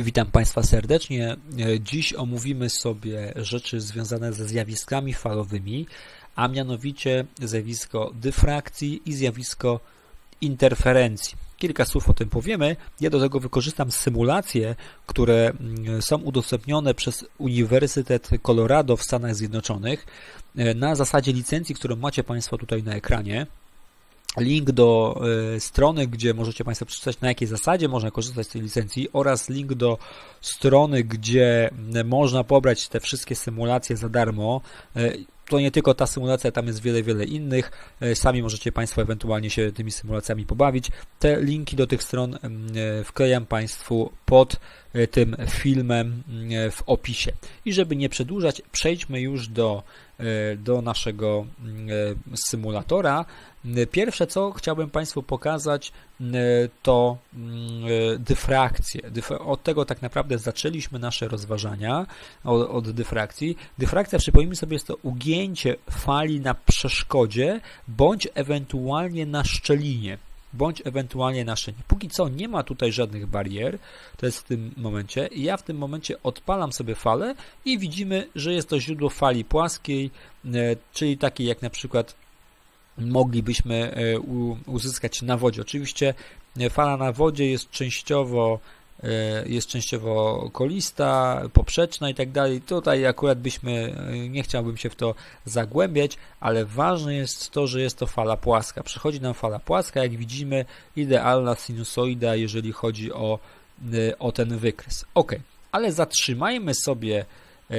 Witam Państwa serdecznie. Dziś omówimy sobie rzeczy związane ze zjawiskami falowymi, a mianowicie zjawisko dyfrakcji i zjawisko interferencji. Kilka słów o tym powiemy. Ja do tego wykorzystam symulacje, które mm, są udostępnione przez Uniwersytet Colorado w Stanach Zjednoczonych na zasadzie licencji, którą macie Państwo tutaj na ekranie link do y, strony, gdzie możecie Państwo przeczytać na jakiej zasadzie można korzystać z tej licencji oraz link do strony, gdzie można pobrać te wszystkie symulacje za darmo. Y, to nie tylko ta symulacja, tam jest wiele, wiele innych. Y, sami możecie Państwo ewentualnie się tymi symulacjami pobawić. Te linki do tych stron wklejam Państwu pod tym filmem w opisie. I żeby nie przedłużać, przejdźmy już do, do naszego symulatora. Pierwsze, co chciałbym Państwu pokazać, to dyfrakcję. Od tego tak naprawdę zaczęliśmy nasze rozważania, od, od dyfrakcji. Dyfrakcja, przypomnijmy sobie, jest to ugięcie fali na przeszkodzie, bądź ewentualnie na szczelinie bądź ewentualnie na szynie. Póki co nie ma tutaj żadnych barier, to jest w tym momencie. Ja w tym momencie odpalam sobie falę i widzimy, że jest to źródło fali płaskiej, czyli takiej jak na przykład moglibyśmy e, uzyskać na wodzie. Oczywiście e, fala na wodzie jest częściowo e, jest częściowo kolista, poprzeczna i tak dalej. Tutaj akurat byśmy, nie chciałbym się w to zagłębiać, ale ważne jest to, że jest to fala płaska. Przychodzi nam fala płaska, jak widzimy, idealna sinusoida, jeżeli chodzi o, o ten wykres. Ok, ale zatrzymajmy sobie E,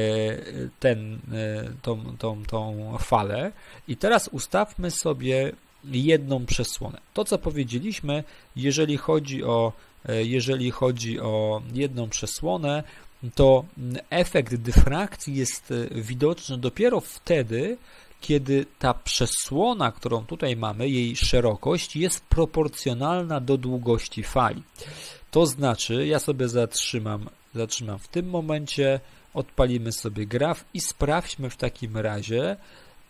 ten, e, tą, tą, tą falę. I teraz ustawmy sobie jedną przesłonę. To, co powiedzieliśmy, jeżeli chodzi o, e, jeżeli chodzi o jedną przesłonę, to efekt dyfrakcji jest widoczny dopiero wtedy, kiedy ta przesłona, którą tutaj mamy, jej szerokość jest proporcjonalna do długości fali. To znaczy, ja sobie zatrzymam, zatrzymam w tym momencie, Odpalimy sobie graf i sprawdźmy w takim razie,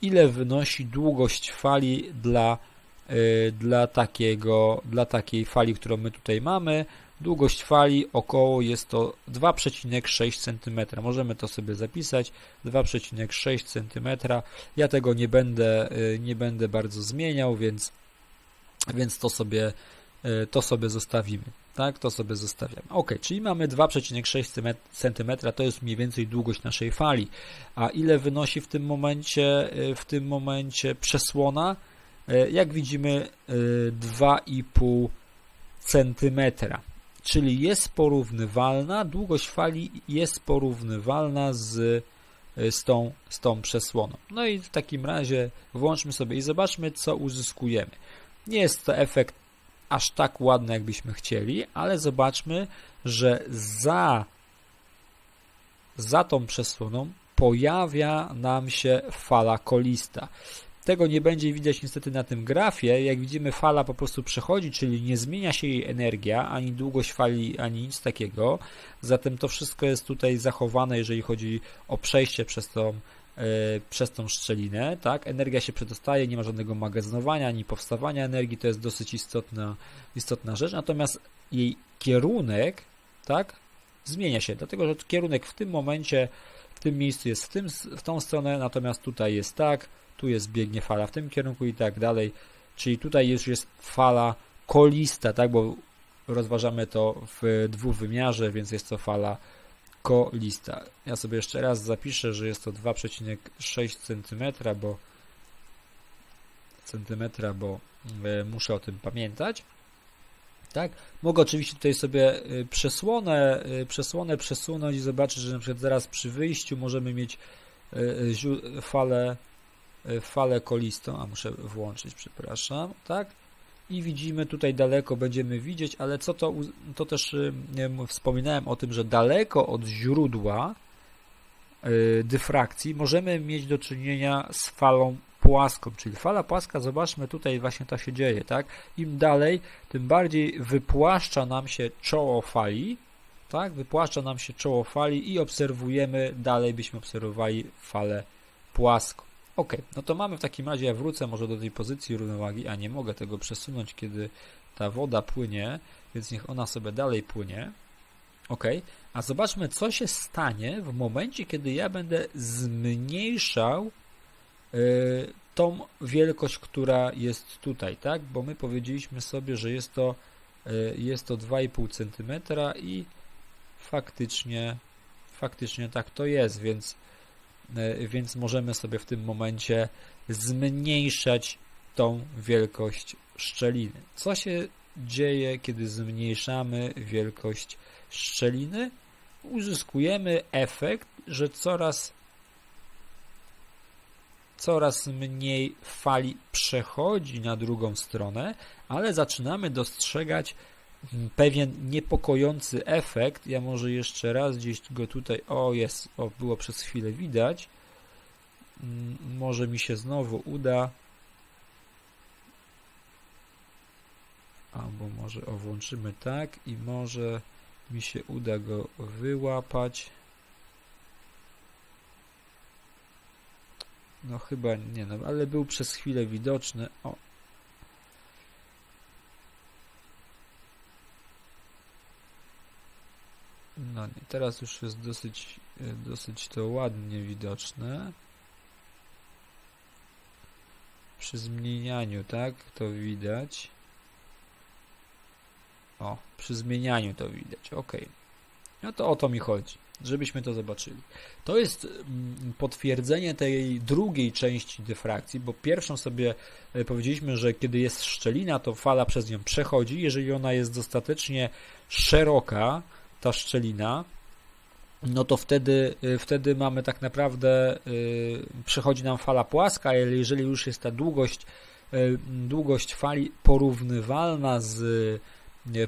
ile wynosi długość fali dla, dla, takiego, dla takiej fali, którą my tutaj mamy. Długość fali około jest to 2,6 cm. Możemy to sobie zapisać 2,6 cm. Ja tego nie będę, yy, nie będę bardzo zmieniał, więc, więc to sobie E, to sobie zostawimy. Tak, to sobie zostawiam. Ok, czyli mamy 2,6 cm, to jest mniej więcej długość naszej fali. A ile wynosi w tym momencie, w tym momencie przesłona? E, jak widzimy 2,5 cm. Czyli jest porównywalna, długość fali jest porównywalna z, z, tą, z tą przesłoną. No i w takim razie włączmy sobie i zobaczmy, co uzyskujemy. Nie jest to efekt aż tak ładne, jakbyśmy chcieli, ale zobaczmy, że za, za tą przesłoną pojawia nam się fala kolista. Tego nie będzie widać niestety na tym grafie. Jak widzimy, fala po prostu przechodzi, czyli nie zmienia się jej energia, ani długość fali, ani nic takiego. Zatem to wszystko jest tutaj zachowane, jeżeli chodzi o przejście przez tą E, przez tą szczelinę, tak? Energia się przedostaje, nie ma żadnego magazynowania ani powstawania energii, to jest dosyć istotna, istotna rzecz, natomiast jej kierunek, tak? Zmienia się, dlatego że kierunek w tym momencie, w tym miejscu jest w, tym, w tą stronę, natomiast tutaj jest tak, tu jest biegnie fala w tym kierunku i tak dalej, czyli tutaj już jest fala kolista, tak? Bo rozważamy to w dwuwymiarze, więc jest to fala kolista. Ja sobie jeszcze raz zapiszę, że jest to 2,6 cm, bo centymetra, bo e, muszę o tym pamiętać. Tak? Mogę oczywiście tutaj sobie e, przesłonę, e, przesłonę przesunąć i zobaczyć, że na przykład zaraz przy wyjściu możemy mieć falę, falę kolistą, a muszę włączyć, przepraszam, tak? i widzimy tutaj daleko, będziemy widzieć, ale co to, to też wspominałem o tym, że daleko od źródła y, dyfrakcji możemy mieć do czynienia z falą płaską, czyli fala płaska, zobaczmy tutaj właśnie to się dzieje, tak? Im dalej, tym bardziej wypłaszcza nam się czoło fali, tak? Wypłaszcza nam się czoło fali i obserwujemy, dalej byśmy obserwowali falę płaską. Ok, no to mamy w takim razie, ja wrócę może do tej pozycji równowagi, a nie mogę tego przesunąć, kiedy ta woda płynie, więc niech ona sobie dalej płynie. Ok, a zobaczmy, co się stanie w momencie, kiedy ja będę zmniejszał y, tą wielkość, która jest tutaj, tak? Bo my powiedzieliśmy sobie, że jest to, y, jest to 2,5 cm i faktycznie, faktycznie tak to jest, więc, więc możemy sobie w tym momencie zmniejszać tą wielkość szczeliny. Co się dzieje, kiedy zmniejszamy wielkość szczeliny? Uzyskujemy efekt, że coraz coraz mniej fali przechodzi na drugą stronę, ale zaczynamy dostrzegać pewien niepokojący efekt. Ja może jeszcze raz gdzieś go tutaj, o jest, o było przez chwilę widać. Może mi się znowu uda. Albo może o włączymy tak i może mi się uda go wyłapać. No chyba nie, no ale był przez chwilę widoczny. O. No nie, teraz już jest dosyć, dosyć to ładnie widoczne. Przy zmienianiu, tak, to widać. O, przy zmienianiu to widać, ok. No to o to mi chodzi żebyśmy to zobaczyli. To jest mm, potwierdzenie tej drugiej części dyfrakcji, bo pierwszą sobie e, powiedzieliśmy, że kiedy jest szczelina, to fala przez nią przechodzi. Jeżeli ona jest dostatecznie szeroka, ta szczelina, no to wtedy, e, wtedy mamy tak naprawdę, e, przechodzi nam fala płaska, ale jeżeli już jest ta długość, długość fali porównywalna z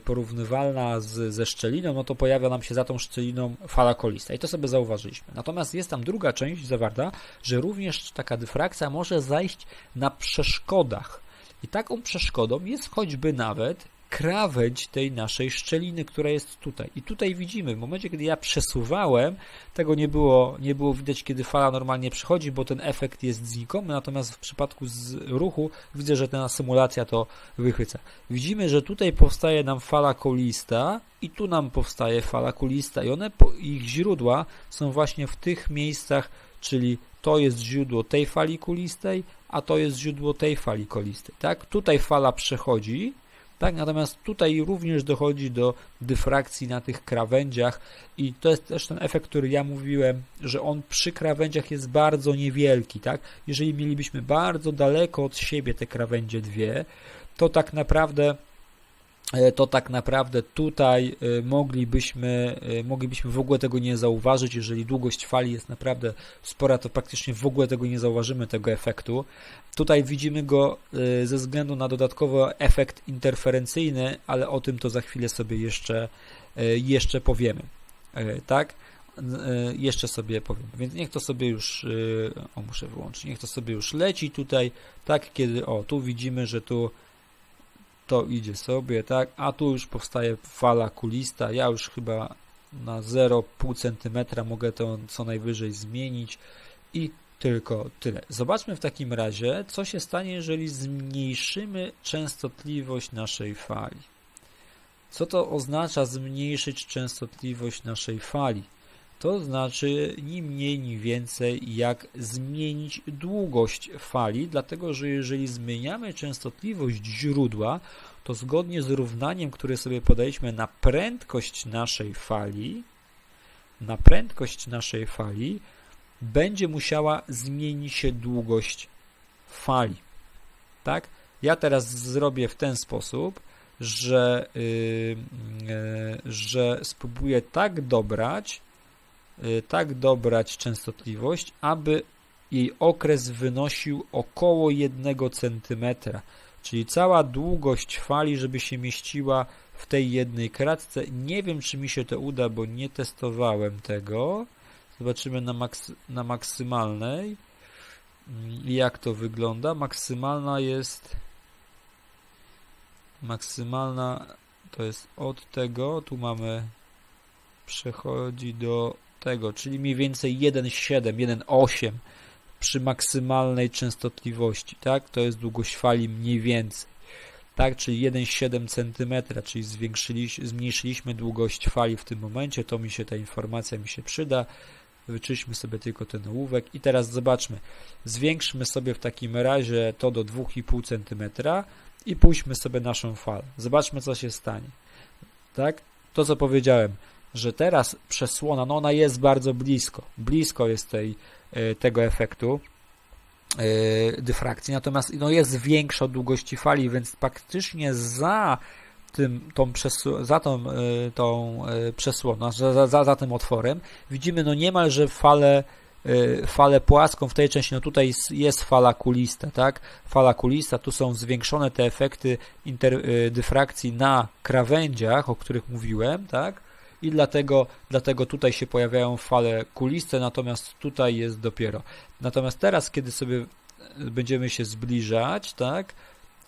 porównywalna z, ze szczeliną, no to pojawia nam się za tą szczeliną fala kolista i to sobie zauważyliśmy. Natomiast jest tam druga część zawarta, że również taka dyfrakcja może zajść na przeszkodach. I taką przeszkodą jest choćby nawet krawędź tej naszej szczeliny, która jest tutaj. I tutaj widzimy, w momencie, kiedy ja przesuwałem, tego nie było, nie było widać, kiedy fala normalnie przechodzi, bo ten efekt jest znikomy, natomiast w przypadku z ruchu widzę, że ta symulacja to wychwyca. Widzimy, że tutaj powstaje nam fala kolista i tu nam powstaje fala kulista i one, ich źródła są właśnie w tych miejscach, czyli to jest źródło tej fali kulistej, a to jest źródło tej fali kolistej. Tak? Tutaj fala przechodzi, tak? Natomiast tutaj również dochodzi do dyfrakcji na tych krawędziach i to jest też ten efekt, który ja mówiłem, że on przy krawędziach jest bardzo niewielki. Tak? Jeżeli mielibyśmy bardzo daleko od siebie te krawędzie dwie, to tak naprawdę to tak naprawdę tutaj e, moglibyśmy, e, moglibyśmy w ogóle tego nie zauważyć. Jeżeli długość fali jest naprawdę spora, to praktycznie w ogóle tego nie zauważymy, tego efektu. Tutaj widzimy go ze względu na dodatkowy efekt interferencyjny, ale o tym to za chwilę sobie jeszcze, jeszcze powiemy. Tak? Jeszcze sobie powiem. Więc niech to sobie już, o muszę wyłączyć, niech to sobie już leci tutaj, tak, kiedy, o, tu widzimy, że tu to idzie sobie, tak, a tu już powstaje fala kulista, ja już chyba na 0,5 cm mogę to co najwyżej zmienić i tylko tyle. Zobaczmy w takim razie, co się stanie, jeżeli zmniejszymy częstotliwość naszej fali. Co to oznacza zmniejszyć częstotliwość naszej fali? To znaczy ni mniej, ni więcej jak zmienić długość fali, dlatego że jeżeli zmieniamy częstotliwość źródła, to zgodnie z równaniem, które sobie podaliśmy na prędkość naszej fali, na prędkość naszej fali będzie musiała zmienić się długość fali. Tak? Ja teraz zrobię w ten sposób, że, yy, yy, że spróbuję tak dobrać, tak dobrać częstotliwość, aby jej okres wynosił około 1 cm, czyli cała długość fali, żeby się mieściła w tej jednej kratce. Nie wiem, czy mi się to uda, bo nie testowałem tego. Zobaczymy na, maks na maksymalnej, mm, jak to wygląda. Maksymalna jest maksymalna to jest od tego, tu mamy przechodzi do tego, czyli mniej więcej 1,7, 1,8 przy maksymalnej częstotliwości, tak? To jest długość fali mniej więcej. tak, czyli 1,7 cm, czyli zwiększyliśmy, zmniejszyliśmy długość fali w tym momencie, to mi się ta informacja mi się przyda. Wyczyśmy sobie tylko ten ołówek i teraz zobaczmy. Zwiększmy sobie w takim razie to do 2,5 cm i pójdźmy sobie naszą falę. Zobaczmy, co się stanie. Tak? To, co powiedziałem, że teraz przesłona, no ona jest bardzo blisko. Blisko jest tej, e, tego efektu e, dyfrakcji, natomiast no, jest większa długości fali, więc praktycznie za tym, tą, za tą, e, tą przesłoną, za, za, za tym otworem widzimy no niemalże falę falę płaską w tej części, no tutaj jest fala kulista, tak? Fala kulista, tu są zwiększone te efekty dyfrakcji na krawędziach, o których mówiłem, tak? I dlatego, dlatego tutaj się pojawiają fale kuliste, natomiast tutaj jest dopiero. Natomiast teraz, kiedy sobie y, będziemy się zbliżać, tak?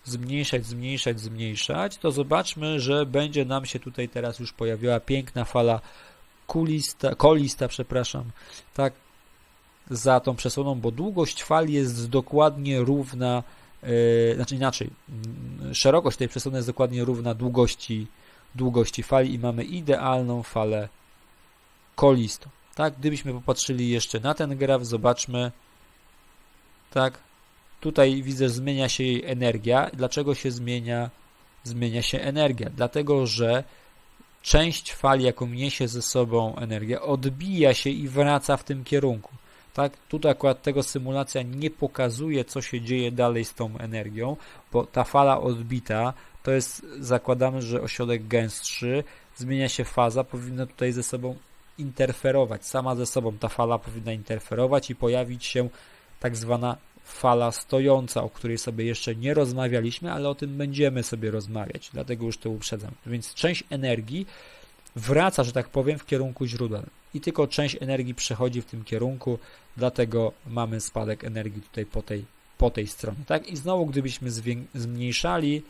Zmniejszać, zmniejszać, zmniejszać, to zobaczmy, że będzie nam się tutaj teraz już pojawiła piękna fala kulista, kolista, przepraszam, tak, za tą przesłoną, bo długość fali jest dokładnie równa, yy, znaczy inaczej, yy, szerokość tej przesłony jest dokładnie równa długości, długości fali i mamy idealną falę kolistą. Tak, gdybyśmy popatrzyli jeszcze na ten graf, zobaczmy, tak, tutaj widzę, zmienia się jej energia. Dlaczego się zmienia? Zmienia się energia, dlatego że część fali, jaką niesie ze sobą energia, odbija się i wraca w tym kierunku. Tak, tutaj akurat tego symulacja nie pokazuje, co się dzieje dalej z tą energią, bo ta fala odbita to jest, zakładamy, że ośrodek gęstszy, zmienia się faza, powinna tutaj ze sobą interferować, sama ze sobą ta fala powinna interferować i pojawić się tak zwana fala stojąca, o której sobie jeszcze nie rozmawialiśmy, ale o tym będziemy sobie rozmawiać, dlatego już to uprzedzam. Więc część energii wraca, że tak powiem, w kierunku źródła i tylko część energii przechodzi w tym kierunku, dlatego mamy spadek energii tutaj po tej, po tej stronie. Tak? I znowu, gdybyśmy zmniejszali,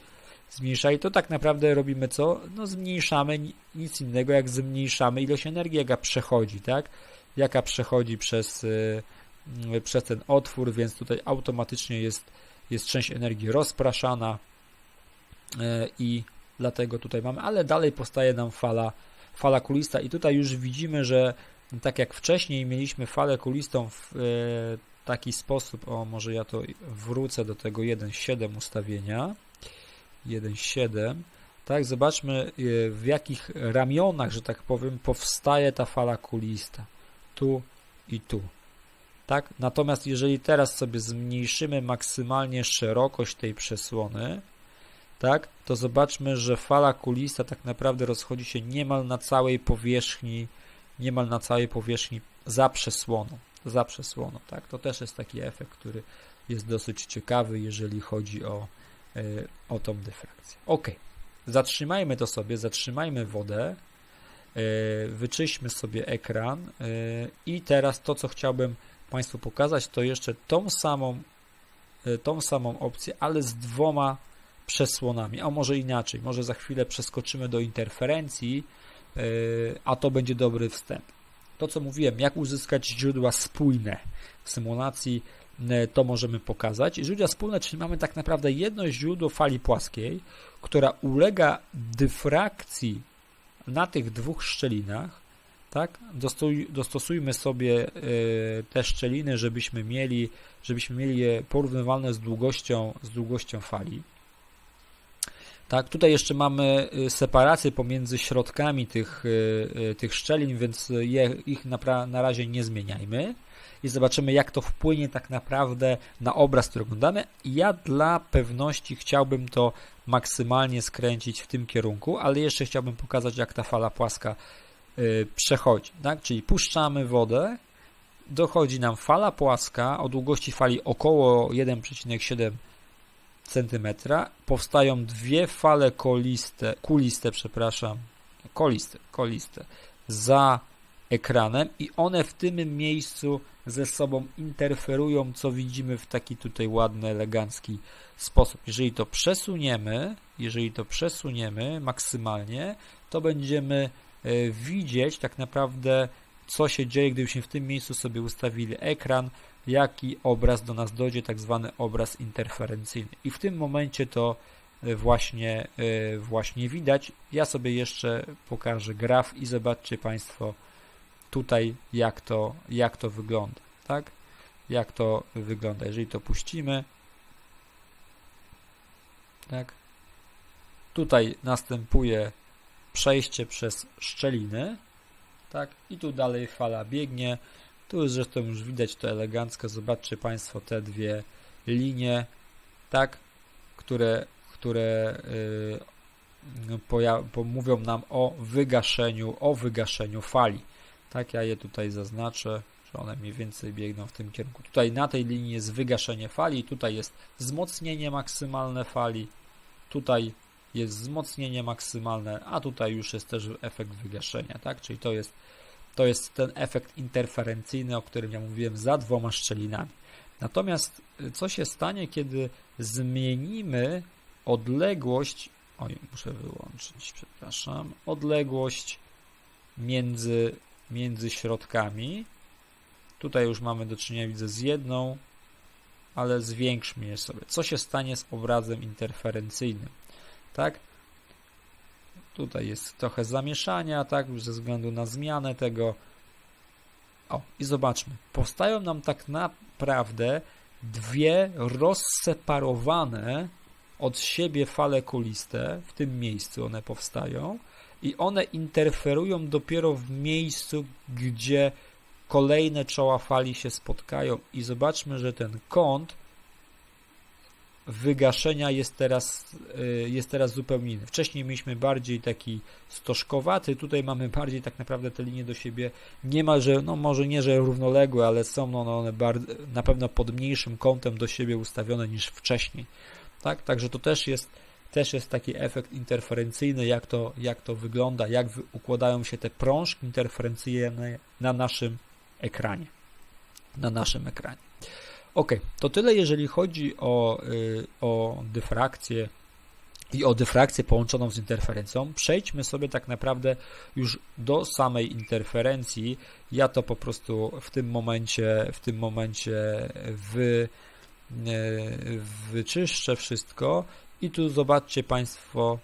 zmniejszali, to tak naprawdę robimy co? No zmniejszamy nic innego, jak zmniejszamy ilość energii, jaka przechodzi, tak? Jaka przechodzi przez, yy, przez ten otwór, więc tutaj automatycznie jest, jest część energii rozpraszana yy, i dlatego tutaj mamy, ale dalej powstaje nam fala fala kulista i tutaj już widzimy, że tak jak wcześniej mieliśmy falę kulistą w taki sposób, o może ja to wrócę do tego 1.7 ustawienia 1.7 tak, zobaczmy e, w jakich ramionach, że tak powiem, powstaje ta fala kulista. Tu i tu. Tak, natomiast jeżeli teraz sobie zmniejszymy maksymalnie szerokość tej przesłony tak, to zobaczmy, że fala kulista tak naprawdę rozchodzi się niemal na całej powierzchni, niemal na całej powierzchni za przesłoną, za przesłoną, tak, to też jest taki efekt, który jest dosyć ciekawy, jeżeli chodzi o, o tą dyfrakcję. Ok, zatrzymajmy to sobie, zatrzymajmy wodę, e, wyczyśmy sobie ekran e, i teraz to, co chciałbym Państwu pokazać, to jeszcze tą samą, tą samą opcję, ale z dwoma przesłonami, a może inaczej, może za chwilę przeskoczymy do interferencji, a to będzie dobry wstęp. To, co mówiłem, jak uzyskać źródła spójne w symulacji, to możemy pokazać. Źródła spójne, czyli mamy tak naprawdę jedno źródło fali płaskiej, która ulega dyfrakcji na tych dwóch szczelinach, tak? dostosujmy sobie yy, te szczeliny, żebyśmy mieli, żebyśmy mieli je porównywalne z długością, z długością fali. Tak, tutaj jeszcze mamy y, separację pomiędzy środkami tych, tych szczelin, więc je, ich na, na razie nie zmieniajmy i zobaczymy, jak to wpłynie tak naprawdę na obraz, który oglądamy. Ja dla pewności chciałbym to maksymalnie skręcić w tym kierunku, ale jeszcze chciałbym pokazać, jak ta fala płaska przechodzi. Tak? Czyli puszczamy wodę, dochodzi nam fala płaska o długości fali około 1,7 cm powstają dwie fale koliste, kuliste, przepraszam, koliste, koliste za ekranem i one w tym miejscu ze sobą interferują, co widzimy w taki tutaj ładny, elegancki sposób. Jeżeli to przesuniemy, jeżeli to przesuniemy maksymalnie, to będziemy e, widzieć tak naprawdę, co się dzieje, gdybyśmy w tym miejscu sobie ustawili ekran, jaki obraz do nas dojdzie, tak zwany obraz interferencyjny. I w tym momencie to właśnie, właśnie widać. Ja sobie jeszcze pokażę graf i zobaczcie Państwo tutaj jak to, jak to wygląda, tak? Jak to wygląda. Jeżeli to puścimy, tak? Tutaj następuje przejście przez szczeliny, tak? I tu dalej fala biegnie. Tu jest zresztą już widać to elegancko. Zobaczcie Państwo te dwie linie, tak? Które, które yy, mówią nam o wygaszeniu, o wygaszeniu fali. Tak, ja je tutaj zaznaczę, że one mniej więcej biegną w tym kierunku. Tutaj na tej linii jest wygaszenie fali, tutaj jest wzmocnienie maksymalne fali, tutaj jest wzmocnienie maksymalne, a tutaj już jest też efekt wygaszenia, tak? Czyli to jest, to jest ten efekt interferencyjny, o którym ja mówiłem za dwoma szczelinami. Natomiast y, co się stanie, kiedy zmienimy odległość, oj, muszę wyłączyć, przepraszam, odległość między, między środkami. Tutaj już mamy do czynienia, widzę, z jedną, ale zwiększmy je sobie. Co się stanie z obrazem interferencyjnym? tak? Tutaj jest trochę zamieszania, tak, już ze względu na zmianę tego. O, i zobaczmy. Powstają nam tak naprawdę dwie rozseparowane od siebie fale kuliste, w tym miejscu one powstają i one interferują dopiero w miejscu, gdzie kolejne czoła fali się spotkają i zobaczmy, że ten kąt wygaszenia jest teraz, y, jest teraz zupełnie inny. Wcześniej mieliśmy bardziej taki stożkowaty, tutaj mamy bardziej tak naprawdę te linie do siebie niemalże, no może nie, że równoległe, ale są no, one bardzo, na pewno pod mniejszym kątem do siebie ustawione niż wcześniej. Tak? Także to też jest, też jest taki efekt interferencyjny, jak to, jak to wygląda, jak układają się te prążki interferencyjne na naszym ekranie. Na naszym ekranie. Ok, to tyle jeżeli chodzi o, y, o dyfrakcję i o dyfrakcję połączoną z interferencją. Przejdźmy sobie tak naprawdę już do samej interferencji. Ja to po prostu w tym momencie, w tym momencie wy, y, wyczyszczę wszystko i tu zobaczcie Państwo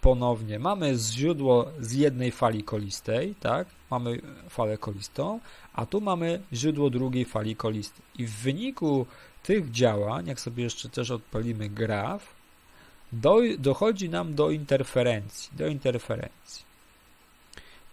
ponownie. Mamy źródło z jednej fali kolistej, tak? Mamy falę kolistą, a tu mamy źródło drugiej fali kolistej. I w wyniku tych działań, jak sobie jeszcze też odpalimy graf, do, dochodzi nam do interferencji, do interferencji.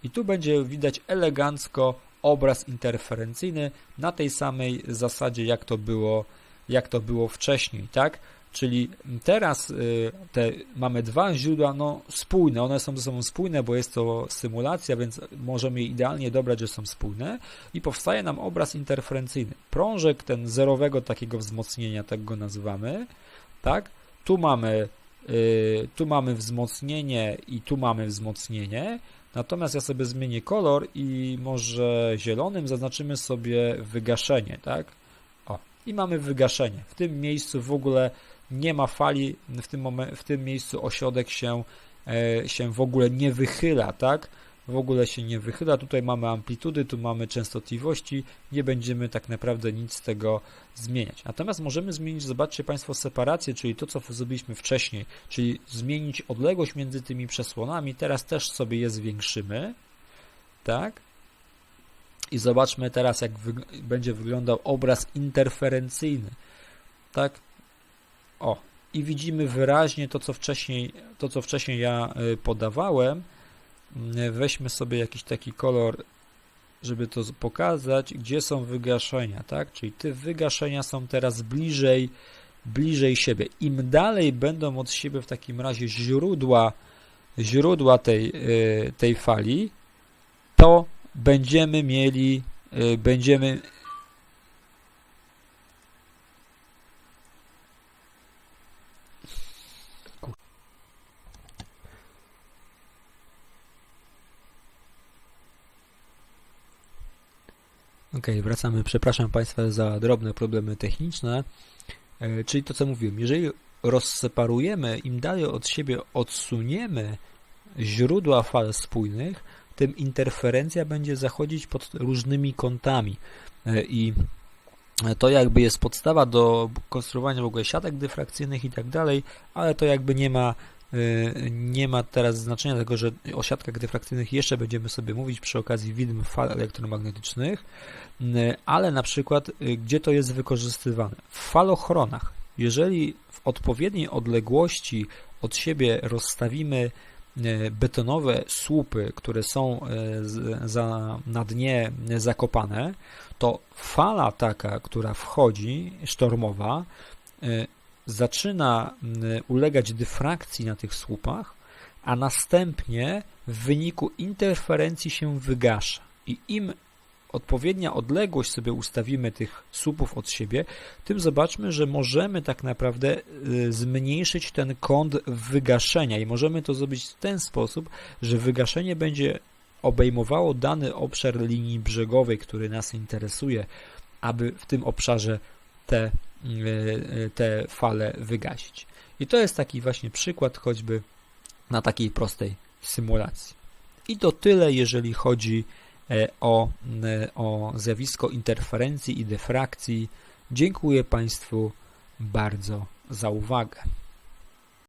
I tu będzie widać elegancko obraz interferencyjny na tej samej zasadzie, jak to było, jak to było wcześniej, tak? Czyli teraz y, te, mamy dwa źródła no, spójne, one są ze sobą spójne, bo jest to symulacja, więc możemy je idealnie dobrać, że są spójne i powstaje nam obraz interferencyjny. Prążek ten zerowego takiego wzmocnienia, tak go nazywamy, tak? Tu mamy, y, tu mamy wzmocnienie i tu mamy wzmocnienie, natomiast ja sobie zmienię kolor i może zielonym zaznaczymy sobie wygaszenie, tak? I mamy wygaszenie. W tym miejscu w ogóle nie ma fali, w tym, moment, w tym miejscu ośrodek się, e, się w ogóle nie wychyla, tak? W ogóle się nie wychyla. Tutaj mamy amplitudy, tu mamy częstotliwości, nie będziemy tak naprawdę nic z tego zmieniać. Natomiast możemy zmienić, zobaczcie Państwo, separację, czyli to, co zrobiliśmy wcześniej, czyli zmienić odległość między tymi przesłonami. Teraz też sobie je zwiększymy, tak? I zobaczmy teraz, jak wy będzie wyglądał obraz interferencyjny. Tak? O, i widzimy wyraźnie to, co wcześniej, to, co wcześniej ja y, podawałem. Mm, weźmy sobie jakiś taki kolor, żeby to pokazać, gdzie są wygaszenia, tak? Czyli te wygaszenia są teraz bliżej, bliżej siebie. Im dalej będą od siebie w takim razie źródła, źródła tej, y, tej fali, to będziemy mieli, y, będziemy Ok, wracamy. Przepraszam Państwa za drobne problemy techniczne. E, czyli to, co mówiłem, jeżeli rozseparujemy, im dalej od siebie odsuniemy źródła fal spójnych, tym interferencja będzie zachodzić pod różnymi kątami. E, I To jakby jest podstawa do konstruowania w ogóle siatek dyfrakcyjnych i tak dalej, ale to jakby nie ma nie ma teraz znaczenia tego, że o siatkach dyfrakcyjnych jeszcze będziemy sobie mówić przy okazji widm fal elektromagnetycznych, ale na przykład gdzie to jest wykorzystywane? W falochronach. Jeżeli w odpowiedniej odległości od siebie rozstawimy e, betonowe słupy, które są e, za, na dnie zakopane, to fala taka, która wchodzi, sztormowa, e, zaczyna ulegać dyfrakcji na tych słupach, a następnie w wyniku interferencji się wygasza. I im odpowiednia odległość sobie ustawimy tych słupów od siebie, tym zobaczmy, że możemy tak naprawdę y, zmniejszyć ten kąt wygaszenia i możemy to zrobić w ten sposób, że wygaszenie będzie obejmowało dany obszar linii brzegowej, który nas interesuje, aby w tym obszarze te, y, y, te fale wygasić. I to jest taki właśnie przykład choćby na takiej prostej symulacji. I to tyle, jeżeli chodzi E, o, e, o zjawisko interferencji i dyfrakcji. Dziękuję Państwu bardzo za uwagę.